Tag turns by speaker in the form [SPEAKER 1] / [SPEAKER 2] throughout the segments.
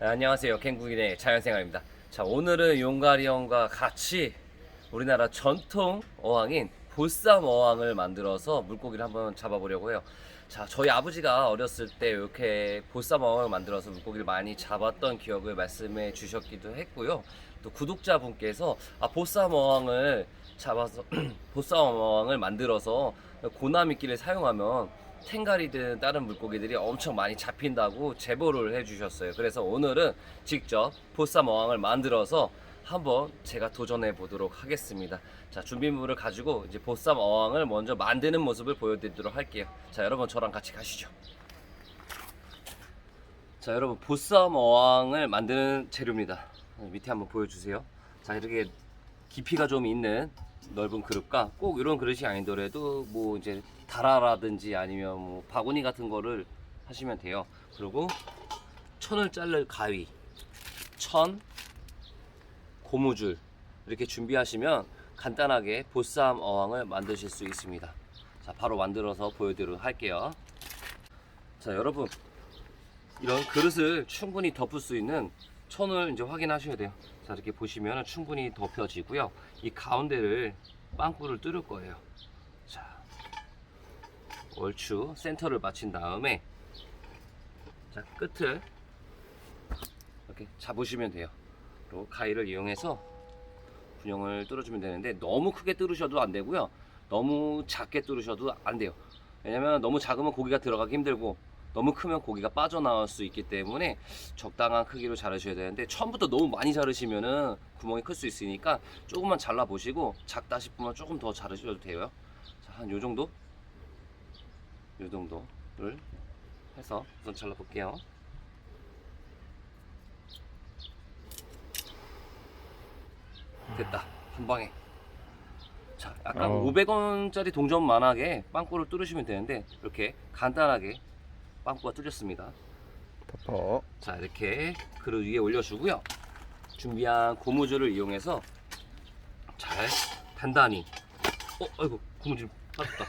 [SPEAKER 1] 네, 안녕하세요. 갱국인의 자연생활입니다. 자, 오늘은 용가리 형과 같이 우리나라 전통 어항인 보쌈 어항을 만들어서 물고기를 한번 잡아보려고 해요. 자, 저희 아버지가 어렸을 때 이렇게 보쌈 어항을 만들어서 물고기를 많이 잡았던 기억을 말씀해 주셨기도 했고요. 또 구독자분께서 아, 보쌈 어항을 잡아서 보쌈 어항을 만들어서 고나미끼를 사용하면 탱가리든 다른 물고기들이 엄청 많이 잡힌다고 제보를 해주셨어요. 그래서 오늘은 직접 보쌈 어항을 만들어서 한번 제가 도전해 보도록 하겠습니다. 자, 준비물을 가지고 이제 보쌈 어항을 먼저 만드는 모습을 보여드리도록 할게요. 자, 여러분 저랑 같이 가시죠. 자, 여러분 보쌈 어항을 만드는 재료입니다. 어, 밑에 한번 보여주세요. 자, 이렇게 깊이가 좀 있는 넓은 그릇과 꼭 이런 그릇이 아니더라도 뭐 이제 다라라든지 아니면 뭐 바구니 같은 거를 하시면 돼요. 그리고 천을 자를 가위, 천, 고무줄 이렇게 준비하시면 간단하게 보쌈 어항을 만드실 수 있습니다. 자, 바로 만들어서 보여드리도록 할게요. 자, 여러분 이런 그릇을 충분히 덮을 수 있는 천을 이제 확인하셔야 돼요. 자, 이렇게 보시면 충분히 덮여지고요. 이 가운데를 빵꾸를 뚫을 거예요. 자, 얼추 센터를 맞춘 다음에 자, 끝을 이렇게 잡으시면 돼요. 그리고 가위를 이용해서 분영을 뚫어주면 되는데 너무 크게 뚫으셔도 안 되고요. 너무 작게 뚫으셔도 안 돼요. 왜냐면 너무 작으면 고기가 들어가기 힘들고 너무 크면 고기가 빠져나올 수 있기 때문에 적당한 크기로 자르셔야 되는데 처음부터 너무 많이 자르시면은 구멍이 클 수 있으니까 조금만 잘라 보시고 작다 싶으면 조금 더 자르셔도 돼요. 자, 한 요 정도? 요 정도를 해서 우선 잘라 볼게요. 됐다. 한 방에. 자, 약간
[SPEAKER 2] 어.
[SPEAKER 1] 500원짜리 동전 만하게 빵꾸를 뚫으시면 되는데 이렇게 간단하게 빵꾸가 뚫렸습니다.
[SPEAKER 2] 덮어.
[SPEAKER 1] 자, 이렇게 그릇 위에 올려주고요. 준비한 고무줄을 이용해서 잘 단단히. 어, 아이고 고무줄 빠졌다.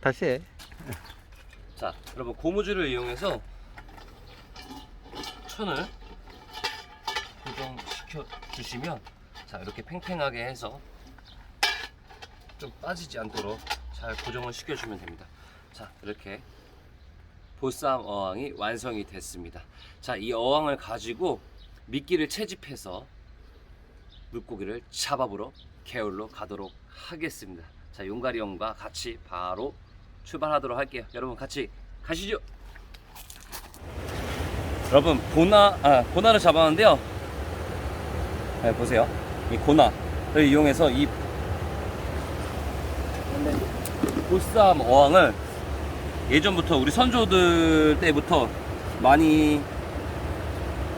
[SPEAKER 2] 다시 해.
[SPEAKER 1] 자, 여러분 고무줄을 이용해서 천을 고정시켜 주시면 자 이렇게 팽팽하게 해서 좀 빠지지 않도록 잘 고정을 시켜주면 됩니다. 자 이렇게 보쌈 어항이 완성이 됐습니다. 자 이 어항을 가지고 미끼를 채집해서 물고기를 잡아보러 개울로 가도록 하겠습니다. 자 용가리 형과 같이 바로 출발하도록 할게요. 여러분 같이 가시죠. 여러분 고나 아 고나를 잡았는데요. 네, 보세요. 이 고나를 이용해서 이 보쌈 어항을 예전부터 우리 선조들 때부터 많이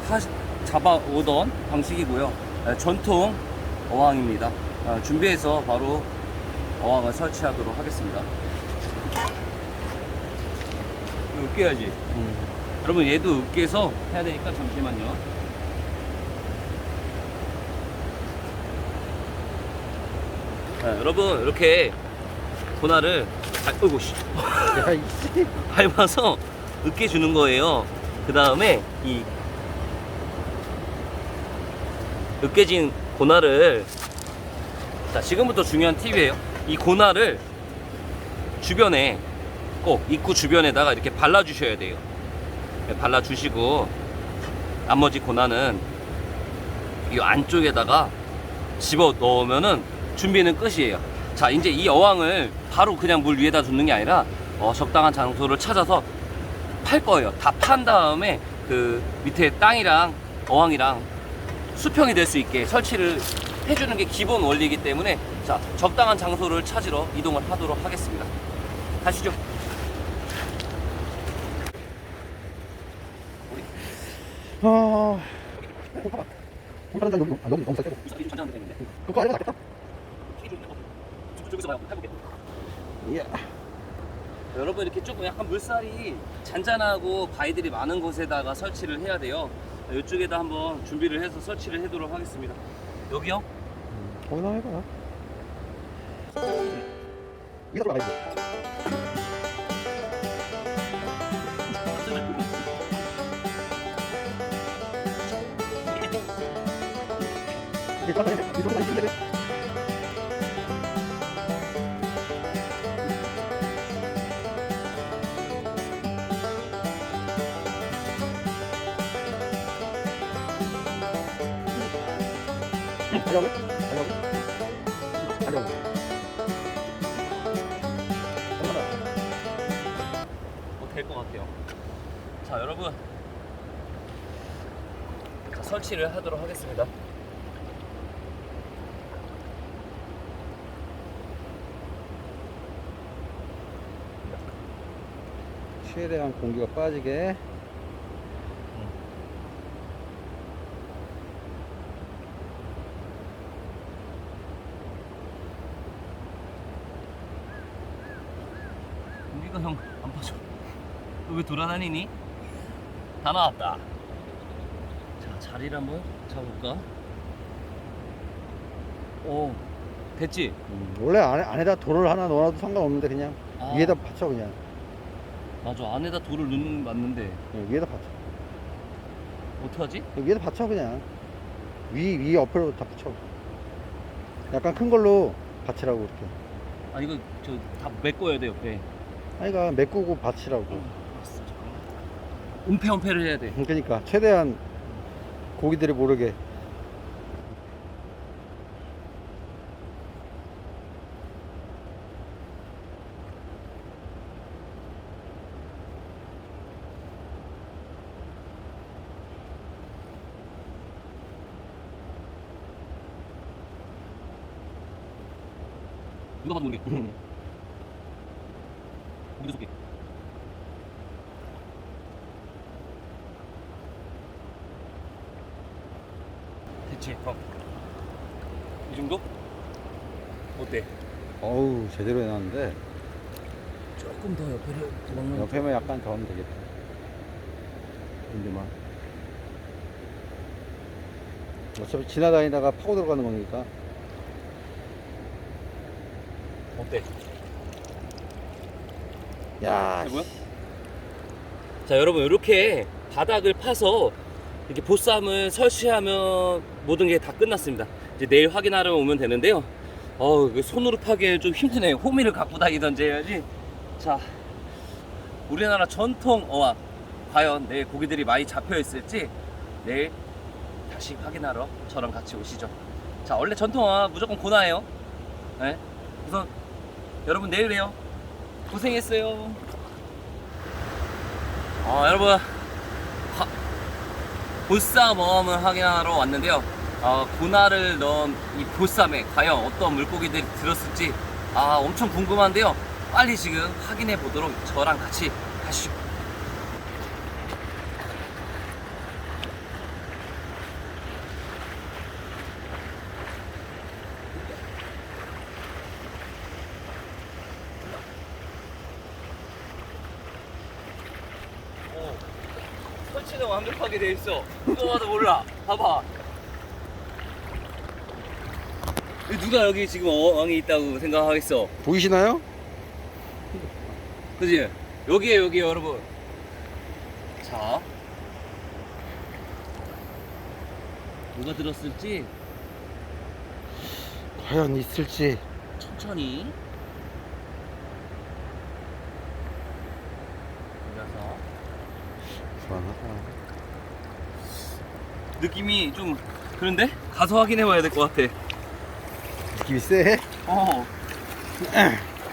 [SPEAKER 1] 하, 잡아오던 방식이고요. 네, 전통 어항입니다. 아, 준비해서 바로 어항을 설치하도록 하겠습니다. 으깨야지. 여러분 얘도 으깨서 해야 되니까 잠시만요. 자, 여러분 이렇게 고나를 발, 어이구 씨,
[SPEAKER 2] 야, 이씨.
[SPEAKER 1] 밟아서 으깨 주는 거예요. 그 다음에 이 으깨진 고나를 자 지금부터 중요한 팁이에요. 이 고나를 주변에 꼭 입구 주변에다가 이렇게 발라주셔야 돼요. 네, 발라주시고 나머지 고나는 이 안쪽에다가 집어 넣으면은 준비는 끝이에요. 자, 이제 이 어항을 바로 그냥 물 위에다 두는 게 아니라 어, 적당한 장소를 찾아서 팔 거예요. 다 판 다음에 그 밑에 땅이랑 어항이랑 수평이 될 수 있게 설치를 해주는 게 기본 원리이기 때문에 자 적당한 장소를 찾으러 이동을 하도록 하겠습니다. 가시죠.
[SPEAKER 2] 아. 여기 아, 너무 세고.
[SPEAKER 1] 전장 되는데.
[SPEAKER 2] 그거 알고 낫겠다.
[SPEAKER 1] 여기서 한번 해볼게요.
[SPEAKER 2] 예.
[SPEAKER 1] 여러분 이렇게 조금 약간 물살이 잔잔하고 바위들이 많은 곳에다가 설치를 해야 돼요. 이쪽에다 한번 준비를 해서 설치를 해도록 하겠습니다. 여기요?
[SPEAKER 2] 음, 거기나 해봐요. 음. 이거 말이지. 음. 이거 말이지. 이거 말이지. 들어가 있어.
[SPEAKER 1] 될것 같아요. 자, 여러분. 자, 설치를 하도록 하겠습니다.
[SPEAKER 2] 최대한 공기가 빠지게
[SPEAKER 1] 우리가 형 안 빠져. 너 왜 돌아다니니? 다 나왔다. 자, 자리를 한번 잡아볼까? 오, 됐지?
[SPEAKER 2] 음, 원래 안에, 안에다 돌을 하나 넣어놔도 상관없는데 그냥
[SPEAKER 1] 아.
[SPEAKER 2] 위에다 받쳐 그냥
[SPEAKER 1] 맞아, 안에다 돌을 넣는 거 맞는데
[SPEAKER 2] 네, 위에다 받쳐
[SPEAKER 1] 어떡하지?
[SPEAKER 2] 위에다 받쳐 그냥 위, 위 옆으로 다 붙여 약간 큰 걸로 받치라고 이렇게
[SPEAKER 1] 아 이거 저 다 메꿔야 돼 옆에.
[SPEAKER 2] 그러니까 메꾸고 받치라고
[SPEAKER 1] 은폐 은폐를 해야 돼.
[SPEAKER 2] 그러니까 최대한 고기들이 모르게
[SPEAKER 1] 누가 봐도 모르게. 우리도 쏠게. 됐지? 어. 이 정도? 어때?
[SPEAKER 2] 어우 제대로 해놨는데
[SPEAKER 1] 조금 더 옆에를 도망가.
[SPEAKER 2] 옆에만 약간 더 하면 되겠다 근데만 어차피 지나다니다가 파고 들어가는 거니까
[SPEAKER 1] 어때?
[SPEAKER 2] 야
[SPEAKER 1] 뭐야? 자 여러분 이렇게 바닥을 파서 이렇게 보쌈을 설치하면 모든 게 다 끝났습니다. 이제 내일 확인하러 오면 되는데요. 어 손으로 파기에 좀 힘드네요. 호미를 갖고 다니던지 해야지. 자 우리나라 전통 어항 과연 내일 고기들이 많이 잡혀 있을지 내일 다시 확인하러 저랑 같이 오시죠. 자 원래 전통 어항 무조건 고나해요. 네. 우선 여러분 내일 봬요. 고생했어요. 어, 여러분 화- 보쌈 어항을 확인하러 왔는데요. 어, 고나를 넣은 이 보쌈에 과연 어떤 물고기들이 들었을지 아 엄청 궁금한데요. 빨리 지금 확인해 보도록 저랑 같이 가시죠. 설치는 완벽하게 돼 있어. 누가 봐도 몰라. 봐봐. 누가 여기 지금 어항이 있다고 생각하겠어?
[SPEAKER 2] 보이시나요?
[SPEAKER 1] 그지? 여기에 여기 여러분. 자. 누가 들었을지
[SPEAKER 2] 과연 있을지
[SPEAKER 1] 천천히. 올려서
[SPEAKER 2] 불안하다
[SPEAKER 1] 느낌이 좀 그런데 가서 확인해 봐야 될 것 같아.
[SPEAKER 2] 느낌이 세?
[SPEAKER 1] 어.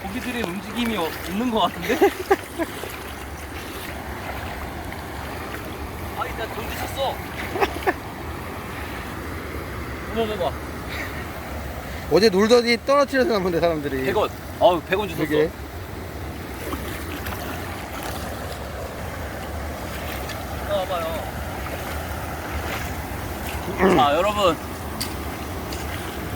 [SPEAKER 1] 고기들의 움직임이 어- 없는 것 같은데? 아이, 나 던지셨어. 어머, 어머.
[SPEAKER 2] 어제 놀더니 떨어뜨려서 남은데 사람들이
[SPEAKER 1] 100원. 어우, 100원 주셨어.
[SPEAKER 2] 그게
[SPEAKER 1] 나와봐요. 자, 여러분.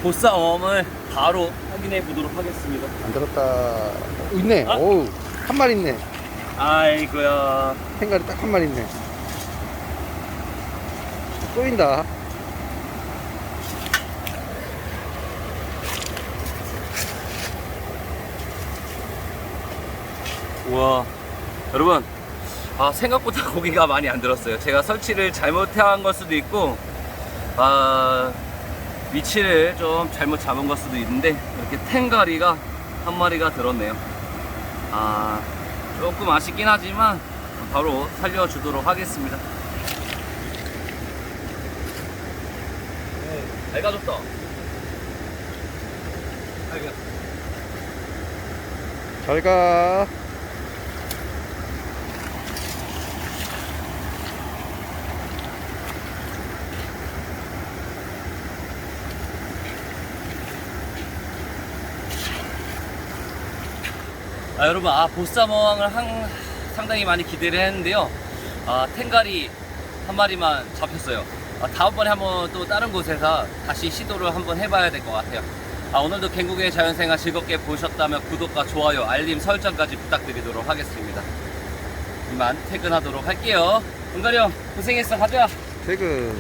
[SPEAKER 1] 보쌈웜을 바로 확인해 보도록 하겠습니다.
[SPEAKER 2] 안 들었다 어, 있네
[SPEAKER 1] 아?
[SPEAKER 2] 어우 한 마리 있네
[SPEAKER 1] 아이고야.
[SPEAKER 2] 생갈이 딱한 마리 있네 쏘인다
[SPEAKER 1] 우와 여러분 아 생각보다 고기가 많이 안 들었어요 제가 설치를 잘못한 걸 수도 있고 아 위치를 좀 잘못 잡은 걸 수도 있는데 이렇게 탱가리가 한 마리가 들었네요. 아 조금 아쉽긴 하지만 바로 살려주도록 하겠습니다. 잘 가졌다. 아이고.
[SPEAKER 2] 잘 가.
[SPEAKER 1] 아, 여러분, 아, 보쌈어항을 한, 상당히 많이 기대를 했는데요. 아, 탱가리 한 마리만 잡혔어요. 아, 다음번에 한번 또 다른 곳에서 다시 시도를 한번 해봐야 될 것 같아요. 아, 오늘도 갱국의 자연생활 즐겁게 보셨다면 구독과 좋아요, 알림 설정까지 부탁드리도록 하겠습니다. 이만 퇴근하도록 할게요. 은가리 형, 고생했어. 가자.
[SPEAKER 2] 퇴근.